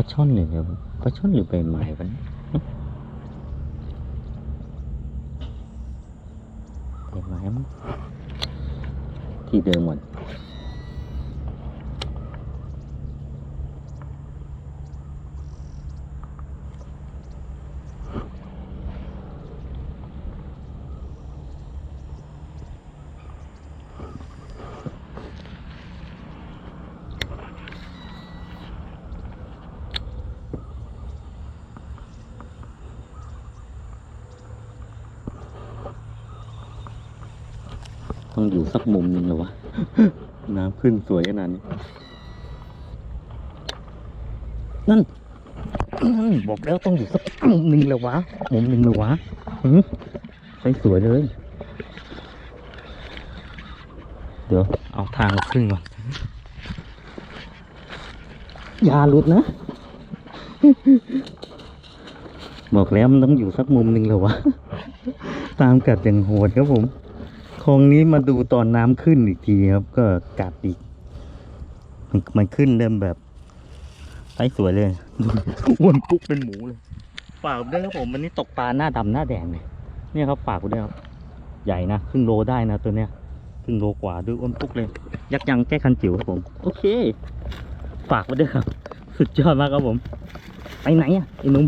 ลาช่อนหรือเดี๋ยวปลาช่อนหรือใบไม้วะเนี่ยใบไม้มั้งที่เดิมหมด ต้องอยู่สักมุมหนึ่งเหรอวะ น้ำขึ้นสวยขนาดนี้นั่นนั่น บอกแล้วต้องอยู่สักมุมหนึ่งเลยวะ มุมหนึ่งเลยวะหือใสสวยเลย เดี๋ยว เอาทางขึ้นก่อน อย่าหลุดนะ บอกแล้วมันต้องอยู่สักมุมหนึ่งเลยวะ ตามกัดอย่างโหดครับผมค ลองนี้มาดูตอนน้ำขึ้นอีกทีครับ ก็กัดอีก มันมันขึ้นเริ่มแบบไซส์สวยเลยอ้วนปุ๊กเป็นหมูเลย ฝากด้วยครับผมวันนี้ตกปลาหน้าดำหน้าแดงเลยเนี่ยครับฝากด้วยครับ ใหญ่นะครึ่งโลได้นะตัวเนี้ยครึ่งโลกว่าด้วยอ้วนปุ๊กเลย ยักษ์ยังแก้คันจิ๋วครับผม โอเค ฝากไว้ด้วยครับ สุดยอดมากครับผม ไปไหนอะไอ้หนุ่ม